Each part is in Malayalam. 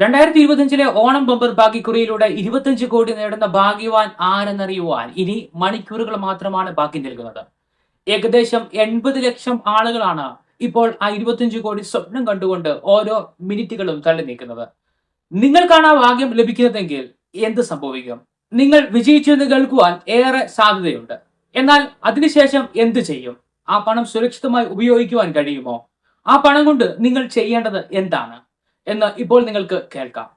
രണ്ടായിരത്തി ഇരുപത്തിയഞ്ചിലെ ഓണം ബമ്പർ ഭാഗ്യക്കുറിയിലൂടെ ഇരുപത്തിയഞ്ച് കോടി നേടുന്ന ഭാഗ്യവാൻ ആരെന്നറിയുവാൻ ഇനി മണിക്കൂറുകൾ മാത്രമാണ് ബാക്കി നൽകുന്നത് ഏകദേശം എൺപത് ലക്ഷം ആളുകളാണ് ഇപ്പോൾ ആ ഇരുപത്തിയഞ്ച് കോടി സ്വപ്നം കണ്ടുകൊണ്ട് ഓരോ മിനിറ്റുകളും തള്ളി നീക്കുന്നത്. നിങ്ങൾക്കാണ് ആ ഭാഗ്യം ലഭിക്കുന്നതെങ്കിൽ എന്ത് സംഭവിക്കും? നിങ്ങൾ വിജയിച്ചു എന്ന് കേൾക്കുവാൻ ഏറെ സാധ്യതയുണ്ട്. എന്നാൽ അതിനുശേഷം എന്ത് ചെയ്യും? ആ പണം സുരക്ഷിതമായി ഉപയോഗിക്കുവാൻ കഴിയുമോ? ആ പണം കൊണ്ട് നിങ്ങൾ ചെയ്യേണ്ടത് എന്താണ്? എന്ന് ഇപ്പോൾ നിങ്ങൾക്ക് കേൾക്കാം.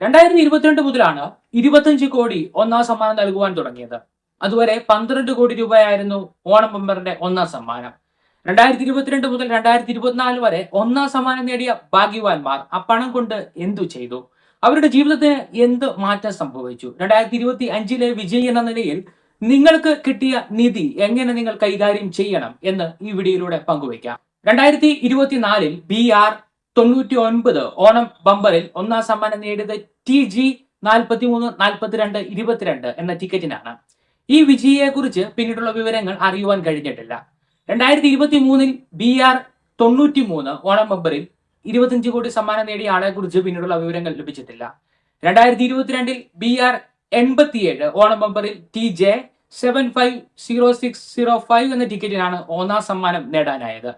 രണ്ടായിരത്തി ഇരുപത്തിരണ്ട് മുതലാണ് ഇരുപത്തഞ്ച് കോടി ഒന്നാം സമ്മാനം നൽകുവാൻ തുടങ്ങിയത്. അതുവരെ പന്ത്രണ്ട് കോടി രൂപയായിരുന്നു ഓണം ബമ്പറിന്റെ ഒന്നാം സമ്മാനം. രണ്ടായിരത്തി ഇരുപത്തിരണ്ട് മുതൽ രണ്ടായിരത്തി ഇരുപത്തിനാല് വരെ ഒന്നാം സമ്മാനം നേടിയ ഭാഗ്യവാന്മാർ ആ പണം കൊണ്ട് എന്തു ചെയ്തു? അവരുടെ ജീവിതത്തിന് എന്ത് മാറ്റം സംഭവിച്ചു? രണ്ടായിരത്തി ഇരുപത്തി അഞ്ചിലെ വിജയി എന്ന നിലയിൽ നിങ്ങൾക്ക് കിട്ടിയ നിധി എങ്ങനെ നിങ്ങൾ കൈകാര്യം ചെയ്യണം എന്ന് ഈ വീഡിയോയിലൂടെ പങ്കുവയ്ക്കാം. രണ്ടായിരത്തി ഇരുപത്തിനാലിൽ ബി ആർ തൊണ്ണൂറ്റി ഒൻപത് ഓണം ബമ്പറിൽ ഒന്നാം സമ്മാനം നേടിയത് ടി ജി നാൽപ്പത്തി മൂന്ന് നാൽപ്പത്തിരണ്ട് ഇരുപത്തിരണ്ട് എന്ന ടിക്കറ്റിനാണ്. ഈ വിജയിയെ കുറിച്ച് പിന്നീടുള്ള വിവരങ്ങൾ അറിയുവാൻ കഴിഞ്ഞിട്ടില്ല. രണ്ടായിരത്തി ഇരുപത്തി മൂന്നിൽ ബി ആർ തൊണ്ണൂറ്റി മൂന്ന് ഓണം ബമ്പറിൽ ഇരുപത്തിയഞ്ച് കോടി സമ്മാനം നേടിയ ആളെ കുറിച്ച് പിന്നീടുള്ള വിവരങ്ങൾ ലഭിച്ചിട്ടില്ല. രണ്ടായിരത്തി ഇരുപത്തിരണ്ടിൽ ബി ആർ എൺപത്തിയേഴ് Onam ബമ്പറിൽ T J seven five zero six zero five എന്ന ടിക്കറ്റിനാണ് ഒന്നാം സമ്മാനം നേടാനായത്.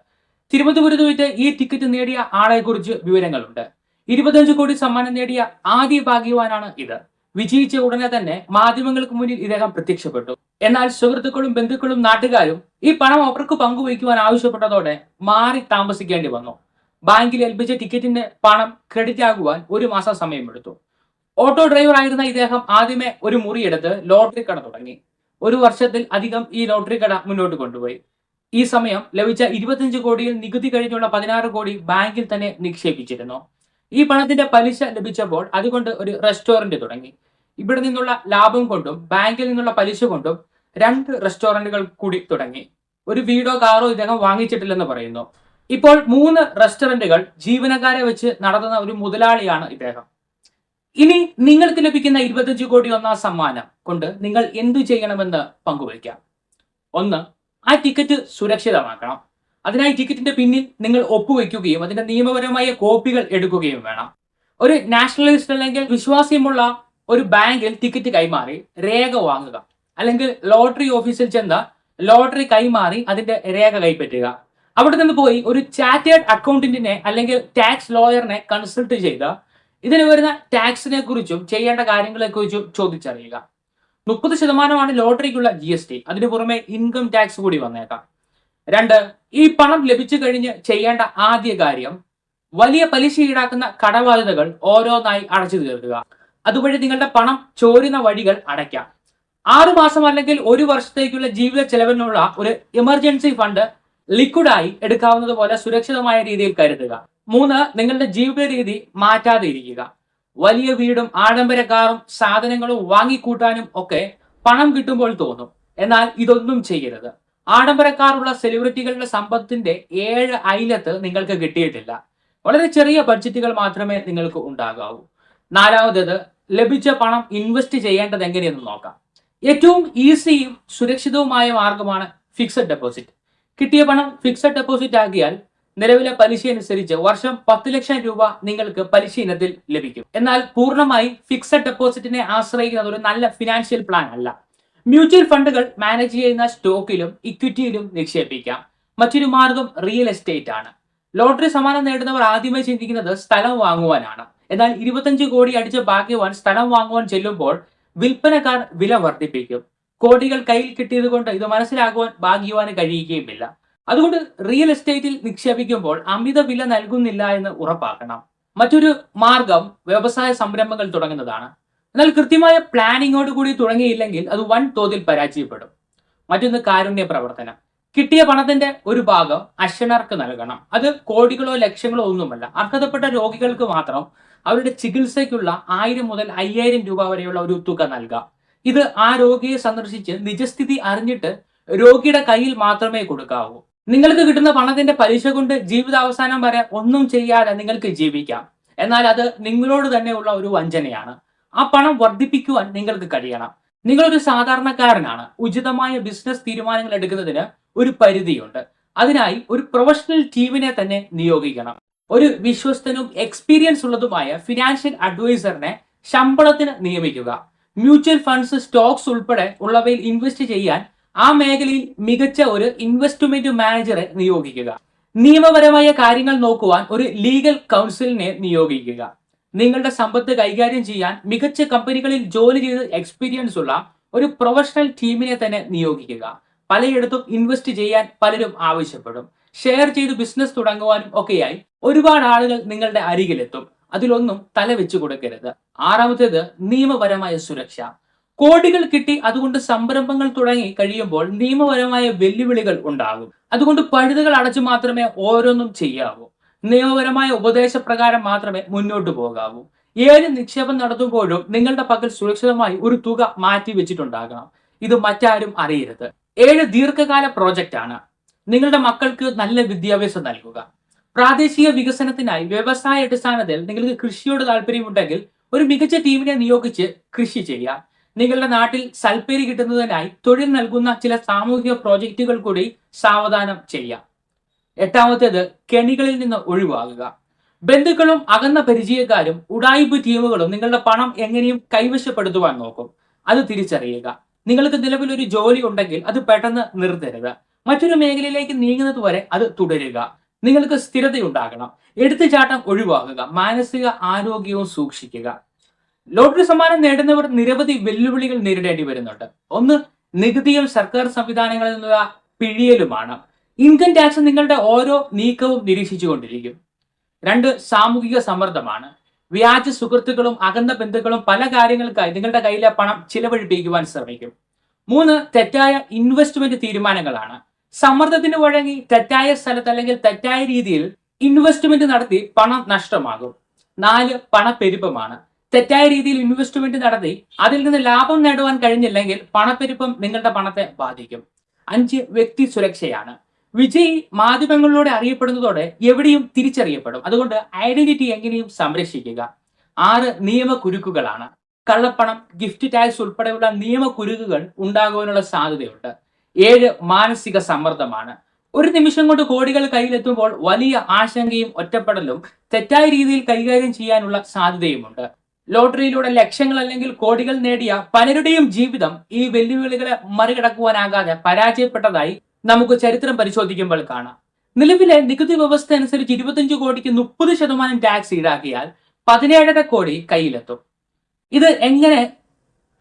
തിരുവനന്തപുരത്ത് വെച്ച് ഈ ടിക്കറ്റ് നേടിയ ആളെ കുറിച്ച് വിവരങ്ങളുണ്ട്. ഇരുപത്തഞ്ച് കോടി സമ്മാനം നേടിയ ആദ്യ ഭാഗ്യവാനാണ് ഇത്. വിജയിച്ച ഉടനെ തന്നെ മാധ്യമങ്ങൾക്ക് മുന്നിൽ ഇദ്ദേഹം പ്രത്യക്ഷപ്പെട്ടു. എന്നാൽ സുഹൃത്തുക്കളും ബന്ധുക്കളും നാട്ടുകാരും ഈ പണം അവർക്ക് പങ്കുവയ്ക്കുവാൻ ആവശ്യപ്പെട്ടതോടെ മാറി താമസിക്കേണ്ടി വന്നു. ബാങ്കിൽ ഏൽപ്പിച്ച ടിക്കറ്റിന്റെ പണം ക്രെഡിറ്റ് ആകുവാൻ ഒരു മാസം സമയമെടുത്തു. ഓട്ടോ ഡ്രൈവർ ആയിരുന്ന ഇദ്ദേഹം ആദ്യമേ ഒരു മുറിയെടുത്ത് ലോട്ടറി കട തുടങ്ങി. ഒരു വർഷത്തിൽ അധികം ഈ ലോട്ടറി കട മുന്നോട്ട് കൊണ്ടുപോയി. ഈ സമയം ലഭിച്ച ഇരുപത്തിയഞ്ച് കോടിയിൽ നികുതി കഴിഞ്ഞുള്ള പതിനാറ് കോടി ബാങ്കിൽ തന്നെ നിക്ഷേപിച്ചിരുന്നു. ഈ പണത്തിന്റെ പലിശ ലഭിച്ചപ്പോൾ അതുകൊണ്ട് ഒരു റെസ്റ്റോറന്റ് തുടങ്ങി. ഇവിടെ നിന്നുള്ള ലാഭം കൊണ്ടും ബാങ്കിൽ നിന്നുള്ള പലിശ കൊണ്ടും രണ്ട് റെസ്റ്റോറന്റുകൾ കൂടി തുടങ്ങി. ഒരു വീടോ കാറോ ഇദ്ദേഹം വാങ്ങിച്ചിട്ടില്ലെന്ന് പറയുന്നു. ഇപ്പോൾ മൂന്ന് റെസ്റ്റോറന്റുകൾ ജീവനക്കാരെ വെച്ച് നടത്തുന്ന ഒരു മുതലാളിയാണ് ഇദ്ദേഹം. ഇനി നിങ്ങൾക്ക് ലഭിക്കുന്ന ഇരുപത്തഞ്ച് കോടി ഒന്നാം സമ്മാനം കൊണ്ട് നിങ്ങൾ എന്തു ചെയ്യണമെന്ന് പങ്കുവയ്ക്കാം? ഒന്ന് ആ ടിക്കറ്റ് സുരക്ഷിതമാക്കണം. അതിനായി ടിക്കറ്റിന്റെ പിന്നിൽ നിങ്ങൾ ഒപ്പുവെക്കുകയും അതിന്റെ നിയമപരമായ കോപ്പികൾ എടുക്കുകയും വേണം. ഒരു നാഷണലിസ്റ്റ് അല്ലെങ്കിൽ വിശ്വാസ്യമുള്ള ഒരു ബാങ്കിൽ ടിക്കറ്റ് കൈമാറി രേഖ വാങ്ങുക അല്ലെങ്കിൽ ലോട്ടറി ഓഫീസിൽ ചെന്ന് ലോട്ടറി കൈമാറി അതിന്റെ രേഖ കൈപ്പറ്റുക. അവിടെ നിന്ന് പോയി ഒരു ചാറ്റേഡ് അക്കൗണ്ടന്റിനെ അല്ലെങ്കിൽ ടാക്സ് ലോയറിനെ കൺസൾട്ട് ചെയ്ത് ഇതിന് വരുന്ന ടാക്സിനെ കുറിച്ചും ചെയ്യേണ്ട കാര്യങ്ങളെ കുറിച്ചും ചോദിച്ചറിയുക. മുപ്പത് ശതമാനമാണ് ലോട്ടറിക്കുള്ള ജി എസ് ടി അതിനു പുറമെ ഇൻകം ടാക്സ് കൂടി വന്നേക്കാം. രണ്ട് ഈ പണം ലഭിച്ചു കഴിഞ്ഞ് ചെയ്യേണ്ട ആദ്യ കാര്യം വലിയ പലിശ ഈടാക്കുന്ന കടബാധ്യതകൾ ഓരോന്നായി അടച്ചു തീർക്കുക. അതുവഴി നിങ്ങളുടെ പണം ചോരുന്ന വഴികൾ അടയ്ക്കാം. ആറു മാസം അല്ലെങ്കിൽ ഒരു വർഷത്തേക്കുള്ള ജീവിത ചെലവിനുള്ള ഒരു എമർജൻസി ഫണ്ട് ലിക്വിഡായി എടുക്കാവുന്നത് പോലെ സുരക്ഷിതമായ രീതിയിൽ കരുതുക. മൂന്ന് നിങ്ങളുടെ ജീവിത രീതി മാറ്റാതെ ഇരിക്കുക. വലിയ വീടും ആഡംബര കാറും സാധനങ്ങളും വാങ്ങിക്കൂട്ടാനും ഒക്കെ പണം കിട്ടുമ്പോൾ തോന്നും. എന്നാൽ ഇതൊന്നും ചെയ്യരുത്. ആഡംബരക്കാറുള്ള സെലിബ്രിറ്റികളുടെ സമ്പത്തിന്റെ ഏഴ് അയലത്ത് നിങ്ങൾക്ക് കിട്ടിയിട്ടില്ല. വളരെ ചെറിയ ബഡ്ജറ്റുകൾ മാത്രമേ നിങ്ങൾക്ക് ഉണ്ടാകാവൂ. നാലാമത്തേത് ലഭിച്ച പണം ഇൻവെസ്റ്റ് ചെയ്യേണ്ടത് എങ്ങനെയെന്ന് നോക്കാം. ഏറ്റവും ഈസിയും സുരക്ഷിതവുമായ മാർഗമാണ് ഫിക്സഡ് ഡെപ്പോസിറ്റ്. കിട്ടിയ പണം ഫിക്സഡ് ഡെപ്പോസിറ്റ് ആക്കിയാൽ നിലവിലെ പലിശ അനുസരിച്ച് വർഷം പത്ത് ലക്ഷം രൂപ നിങ്ങൾക്ക് പലിശ ഇനത്തിൽ ലഭിക്കും. എന്നാൽ പൂർണമായി ഫിക്സഡ് ഡെപ്പോസിറ്റിനെ ആശ്രയിക്കുന്നത് ഒരു നല്ല ഫിനാൻഷ്യൽ പ്ലാൻ അല്ല. മ്യൂച്വൽ ഫണ്ടുകൾ മാനേജ് ചെയ്യുന്ന സ്റ്റോക്കിലും ഇക്വിറ്റിയിലും നിക്ഷേപിക്കാം. മറ്റൊരു മാർഗം റിയൽ എസ്റ്റേറ്റ് ആണ്. ലോട്ടറി സമ്മാനം നേടുന്നവർ ആദ്യമായി ചിന്തിക്കുന്നത് സ്ഥലം വാങ്ങുവാനാണ്. എന്നാൽ ഇരുപത്തഞ്ച് കോടി അടിച്ച ഭാഗ്യവാൻ സ്ഥലം വാങ്ങുവാൻ ചെല്ലുമ്പോൾ വിൽപ്പനക്കാർ വില വർദ്ധിപ്പിക്കും. കോടികൾ കയ്യിൽ കിട്ടിയത് കൊണ്ട് ഇത് മനസ്സിലാക്കുവാൻ ഭാഗ്യവാന് കഴിയുകയുമില്ല. അതുകൊണ്ട് റിയൽ എസ്റ്റേറ്റിൽ നിക്ഷേപിക്കുമ്പോൾ അമിത വില നൽകുന്നില്ല എന്ന് ഉറപ്പാക്കണം. മറ്റൊരു മാർഗം വ്യവസായ സംരംഭങ്ങൾ തുടങ്ങുന്നതാണ്. എന്നാൽ കൃത്യമായ പ്ലാനിങ്ങോട് കൂടി തുടങ്ങിയില്ലെങ്കിൽ അത് വൻ തോതിൽ പരാജയപ്പെടും. മറ്റൊന്ന് കാരുണ്യ പ്രവർത്തനം. കിട്ടിയ പണത്തിന്റെ ഒരു ഭാഗം അശ്വനർക്ക് നൽകണം. അത് കോടികളോ ലക്ഷങ്ങളോ ഒന്നുമല്ല. അർഹതപ്പെട്ട രോഗികൾക്ക് മാത്രം അവരുടെ ചികിത്സയ്ക്കുള്ള ആയിരം മുതൽ അയ്യായിരം രൂപ വരെയുള്ള ഒരു തുക നൽകാം. ഇത് ആ രോഗിയെ സന്ദർശിച്ച് നിജസ്ഥിതി അറിഞ്ഞിട്ട് രോഗിയുടെ കയ്യിൽ മാത്രമേ കൊടുക്കാവൂ. നിങ്ങൾക്ക് കിട്ടുന്ന പണത്തിന്റെ പലിശ കൊണ്ട് ജീവിതാവസാനം വരെ ഒന്നും ചെയ്യാതെ നിങ്ങൾക്ക് ജീവിക്കാം. എന്നാൽ അത് നിങ്ങളോട് തന്നെയുള്ള ഒരു വഞ്ചനയാണ്. ആ പണം വർദ്ധിപ്പിക്കുവാൻ നിങ്ങൾക്ക് കഴിയണം. നിങ്ങളൊരു സാധാരണക്കാരനാണ്. ഉചിതമായ ബിസിനസ് തീരുമാനങ്ങൾ എടുക്കുന്നതിന് ഒരു പരിധിയുണ്ട്. അതിനായി ഒരു പ്രൊഫഷണൽ ടീമിനെ തന്നെ നിയോഗിക്കണം. ഒരു വിശ്വസ്തനും എക്സ്പീരിയൻസ് ഉള്ളതുമായ ഫിനാൻഷ്യൽ അഡ്വൈസറിനെ ശമ്പളത്തിന് നിയമിക്കുക. മ്യൂച്വൽ ഫണ്ട്സ് സ്റ്റോക്സ് ഉൾപ്പെടെ ഉള്ളവയിൽ ഇൻവെസ്റ്റ് ചെയ്യാൻ ആ മേഖലയിൽ മികച്ച ഒരു ഇൻവെസ്റ്റ്മെന്റ് മാനേജറെ നിയോഗിക്കുക. നിയമപരമായ കാര്യങ്ങൾ നോക്കുവാൻ ഒരു ലീഗൽ കൗൺസിലിനെ നിയോഗിക്കുക. നിങ്ങളുടെ സമ്പത്ത് കൈകാര്യം ചെയ്യാൻ മികച്ച കമ്പനികളിൽ ജോലി ചെയ്ത് എക്സ്പീരിയൻസ് ഉള്ള ഒരു പ്രൊഫഷണൽ ടീമിനെ തന്നെ നിയോഗിക്കുക. പലയിടത്തും ഇൻവെസ്റ്റ് ചെയ്യാൻ പലരും ആവശ്യപ്പെടും. ഷെയർ ചെയ്ത് ബിസിനസ് തുടങ്ങുവാനും ഒക്കെയായി ഒരുപാട് ആളുകൾ നിങ്ങളുടെ അരികിലെത്തും. അതിലൊന്നും തല വെച്ചു കൊടുക്കരുത്. ആറാമത്തേത് നിയമപരമായ സുരക്ഷ. കോടികൾ കിട്ടി അതുകൊണ്ട് സംരംഭങ്ങൾ തുടങ്ങി കഴിയുമ്പോൾ നിയമപരമായ വെല്ലുവിളികൾ ഉണ്ടാകും. അതുകൊണ്ട് പഴുതുകൾ അടച്ചു മാത്രമേ ഓരോന്നും ചെയ്യാവൂ. നിയമപരമായ ഉപദേശപ്രകാരം മാത്രമേ മുന്നോട്ട് പോകാവൂ. ഏത് നിക്ഷേപം നടത്തുമ്പോഴും നിങ്ങളുടെ പക്കൽ സുരക്ഷിതമായി ഒരു തുക മാറ്റി വെച്ചിട്ടുണ്ടാകണം. ഇത് മറ്റാരും അറിയരുത്. ഏഴ് ദീർഘകാല പ്രോജക്റ്റ് ആണ് നിങ്ങളുടെ മക്കൾക്ക് നല്ല വിദ്യാഭ്യാസം നൽകുക. പ്രാദേശിക വികസനത്തിനായി വ്യവസായ അടിസ്ഥാനത്തിൽ നിങ്ങൾക്ക് കൃഷിയോട് താല്പര്യമുണ്ടെങ്കിൽ ഒരു മികച്ച ടീമിനെ നിയോഗിച്ച് കൃഷി ചെയ്യാം. നിങ്ങളുടെ നാട്ടിൽ സൽപ്പേരി കിട്ടുന്നതിനായി തൊഴിൽ നൽകുന്ന ചില സാമൂഹിക പ്രോജക്റ്റുകൾ കൂടി സാവധാനം ചെയ്യാം. എട്ടാമത്തേത് കെണികളിൽ നിന്ന് ഒഴിവാകുക. ബന്ധുക്കളും അകന്ന പരിചയക്കാരും ഉടായ്പ ടീമുകളും നിങ്ങളുടെ പണം എങ്ങനെയും കൈവശപ്പെടുത്തുവാൻ നോക്കും. അത് തിരിച്ചറിയുക. നിങ്ങൾക്ക് നിലവിൽ ഒരു ജോലി ഉണ്ടെങ്കിൽ അത് പെട്ടെന്ന് നിർത്തരുത്. മറ്റൊരു മേഖലയിലേക്ക് നീങ്ങുന്നത് വരെ അത് തുടരുക. നിങ്ങൾക്ക് സ്ഥിരതയുണ്ടാകണം. എടുത്തുചാട്ടം ഒഴിവാക്കുക. മാനസിക ആരോഗ്യവും സൂക്ഷിക്കുക. ലോട്ടറി സമ്മാനം നേടുന്നവർ നിരവധി വെല്ലുവിളികൾ നേരിടേണ്ടി വരുന്നുണ്ട്. ഒന്ന് നികുതിയും സർക്കാർ സംവിധാനങ്ങളിൽ നിന്നുള്ള പിഴിയലുമാണ്. ഇൻകം ടാക്സ് നിങ്ങളുടെ ഓരോ നീക്കവും നിരീക്ഷിച്ചുകൊണ്ടിരിക്കും. രണ്ട് സാമൂഹിക സമ്മർദ്ദമാണ്. വ്യാജ സുഹൃത്തുക്കളും അകന്ന ബന്ധുക്കളും പല കാര്യങ്ങൾക്കായി നിങ്ങളുടെ കയ്യിലെ പണം ചിലവഴിപ്പിക്കുവാൻ ശ്രമിക്കും. മൂന്ന് തെറ്റായ ഇൻവെസ്റ്റ്മെന്റ് തീരുമാനങ്ങളാണ്. സമ്മർദ്ദത്തിന് വഴങ്ങി തെറ്റായ സ്ഥലത്ത് അല്ലെങ്കിൽ തെറ്റായ രീതിയിൽ ഇൻവെസ്റ്റ്മെന്റ് നടത്തി പണം നഷ്ടമാകും. നാല് പണപ്പെരുപ്പമാണ്. തെറ്റായ രീതിയിൽ ഇൻവെസ്റ്റ്മെന്റ് നടത്തി അതിൽ നിന്ന് ലാഭം നേടുവാൻ കഴിഞ്ഞില്ലെങ്കിൽ പണപ്പെരുപ്പം നിങ്ങളുടെ പണത്തെ ബാധിക്കും. അഞ്ച് വ്യക്തി സുരക്ഷയാണ്. വിജയ് മാധ്യമങ്ങളിലൂടെ അറിയപ്പെടുന്നതോടെ എവിടെയും തിരിച്ചറിയപ്പെടും. അതുകൊണ്ട് ഐഡന്റിറ്റി എങ്ങനെയും സംരക്ഷിക്കുക. ആറ് നിയമ നിയമക്കുരുക്കുകളാണ് കള്ളപ്പണം ഗിഫ്റ്റ് ടാക്സ് ഉൾപ്പെടെയുള്ള നിയമ നിയമക്കുരുക്കുകൾ ഉണ്ടാകുവാനുള്ള സാധ്യതയുണ്ട്. ഏഴ് മാനസിക സമ്മർദ്ദമാണ്. ഒരു നിമിഷം കൊണ്ട് കോടികൾ കയ്യിലെത്തുമ്പോൾ വലിയ ആശങ്കയും ഒറ്റപ്പെടലും തെറ്റായ രീതിയിൽ കൈകാര്യം ചെയ്യാനുള്ള സാധ്യതയുമുണ്ട്. ലോട്ടറിയിലൂടെ ലക്ഷങ്ങൾ അല്ലെങ്കിൽ കോടികൾ നേടിയ പലരുടെയും ജീവിതം ഈ വെല്ലുവിളികളെ മറികടക്കുവാനാകാതെ പരാജയപ്പെട്ടതായി നമുക്ക് ചരിത്രം പരിശോധിക്കുമ്പോൾ കാണാം. നിലവിലെ നികുതി വ്യവസ്ഥ അനുസരിച്ച് ഇരുപത്തിയഞ്ച് കോടിക്ക് മുപ്പത് ശതമാനം ടാക്സ് ഈടാക്കിയാൽ പതിനേഴര കോടി കയ്യിലെത്തും. ഇത് എങ്ങനെ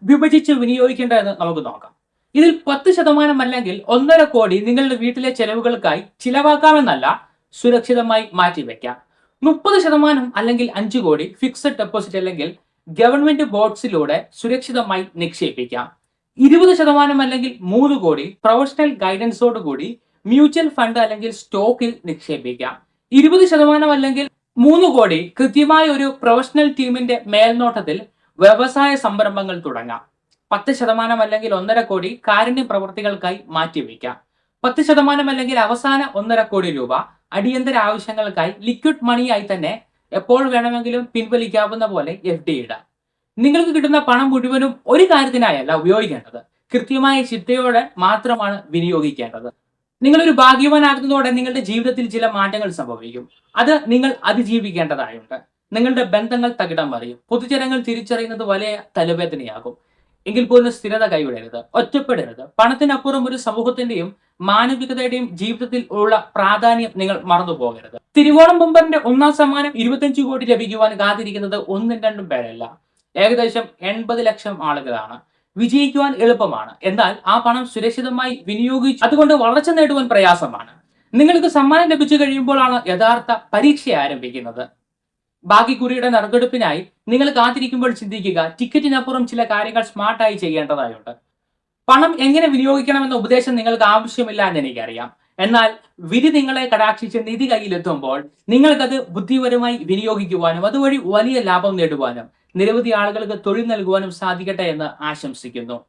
വിഭജിച്ച് വിനിയോഗിക്കേണ്ടതെന്ന് നമുക്ക് നോക്കാം. ഇതിൽ പത്ത് ശതമാനം അല്ലെങ്കിൽ ഒന്നര കോടി നിങ്ങളുടെ വീട്ടിലെ ചെലവുകൾക്കായി ചിലവാക്കാമെന്നല്ല സുരക്ഷിതമായി മാറ്റിവെക്കാം. മുപ്പത് ശതമാനം അല്ലെങ്കിൽ അഞ്ച് കോടി ഫിക്സഡ് ഡെപ്പോസിറ്റ് അല്ലെങ്കിൽ ഗവൺമെന്റ് ബോർഡ്സിലൂടെ സുരക്ഷിതമായി നിക്ഷേപിക്കാം. ഇരുപത് ശതമാനം അല്ലെങ്കിൽ മൂന്ന് കോടി പ്രൊഫഷണൽ ഗൈഡൻസോട് കൂടി മ്യൂച്വൽ ഫണ്ട് അല്ലെങ്കിൽ സ്റ്റോക്കിൽ നിക്ഷേപിക്കാം. ഇരുപത് ശതമാനം അല്ലെങ്കിൽ മൂന്ന് കോടി കൃത്യമായ ഒരു പ്രൊഫഷണൽ ടീമിന്റെ മേൽനോട്ടത്തിൽ വ്യവസായ സംരംഭങ്ങൾ തുടങ്ങാം. പത്ത് ശതമാനം അല്ലെങ്കിൽ ഒന്നര കോടി കാരുണ്യ പ്രവൃത്തികൾക്കായി മാറ്റിവെക്കാം. പത്ത് ശതമാനം അല്ലെങ്കിൽ അവസാന ഒന്നര കോടി രൂപ അടിയന്തര ആവശ്യങ്ങൾക്കായി ലിക്വിഡ് മണിയായി തന്നെ എപ്പോൾ വേണമെങ്കിലും പിൻവലിക്കാവുന്ന പോലെ എഫ് ഡി ഇടാം. നിങ്ങൾക്ക് കിട്ടുന്ന പണം മുഴുവനും ഒരു കാര്യത്തിനായല്ല ഉപയോഗിക്കേണ്ടത്. കൃത്യമായ ചിട്ടയോടെ മാത്രമാണ് വിനിയോഗിക്കേണ്ടത്. നിങ്ങളൊരു ഭാഗ്യവാനാകുന്നതോടെ നിങ്ങളുടെ ജീവിതത്തിൽ ചില മാറ്റങ്ങൾ സംഭവിക്കും. അത് നിങ്ങൾ അതിജീവിക്കേണ്ടതായുണ്ട്. നിങ്ങളുടെ ബന്ധങ്ങൾ തകിടം മറിയും. പൊതുജനങ്ങൾ തിരിച്ചറിയുന്നത് വലിയ തലവേദനയാകും. എങ്കിൽ പോലും സ്ഥിരത കൈവിടരുത്. ഒറ്റപ്പെടരുത്. പണത്തിനപ്പുറം ഒരു സമൂഹത്തിന്റെയും മാനവികതയുടെയും ജീവിതത്തിൽ ഉള്ള പ്രാധാന്യം നിങ്ങൾ മറന്നു പോകരുത്. തിരുവോണം ബൊമ്പറിന്റെ ഒന്നാം സമ്മാനം ഇരുപത്തിയഞ്ച് കോടി ലഭിക്കുവാൻ കാത്തിരിക്കുന്നത് ഒന്നും രണ്ടും പേരല്ല. ഏകദേശം എൺപത് ലക്ഷം ആളുകളാണ്. വിജയിക്കുവാൻ എളുപ്പമാണ്. എന്നാൽ ആ പണം സുരക്ഷിതമായി വിനിയോഗിച്ചു അതുകൊണ്ട് വളർച്ച നേടുവാൻ പ്രയാസമാണ്. നിങ്ങൾക്ക് സമ്മാനം ലഭിച്ചു കഴിയുമ്പോഴാണ് യഥാർത്ഥ പരീക്ഷ ആരംഭിക്കുന്നത്. ബാക്കി കുറിയുടെ നറുക്കെടുപ്പിനായി നിങ്ങൾ കാത്തിരിക്കുമ്പോൾ ചിന്തിക്കുക ടിക്കറ്റിനപ്പുറം ചില കാര്യങ്ങൾ സ്മാർട്ടായി ചെയ്യേണ്ടതായുണ്ട്. പണം എങ്ങനെ വിനിയോഗിക്കണമെന്ന ഉപദേശം നിങ്ങൾക്ക് ആവശ്യമില്ല എന്ന് എനിക്കറിയാം. എന്നാൽ വിധി നിങ്ങളെ കടാക്ഷിച്ച് നിധി കയ്യിലെത്തുമ്പോൾ നിങ്ങൾക്കത് ബുദ്ധിപരമായി വിനിയോഗിക്കുവാനും അതുവഴി വലിയ ലാഭം നേടുവാനും നിരവധി ആളുകൾക്ക് തൊഴിൽ നൽകുവാനും സാധിക്കട്ടെ എന്ന് ആശംസിക്കുന്നു.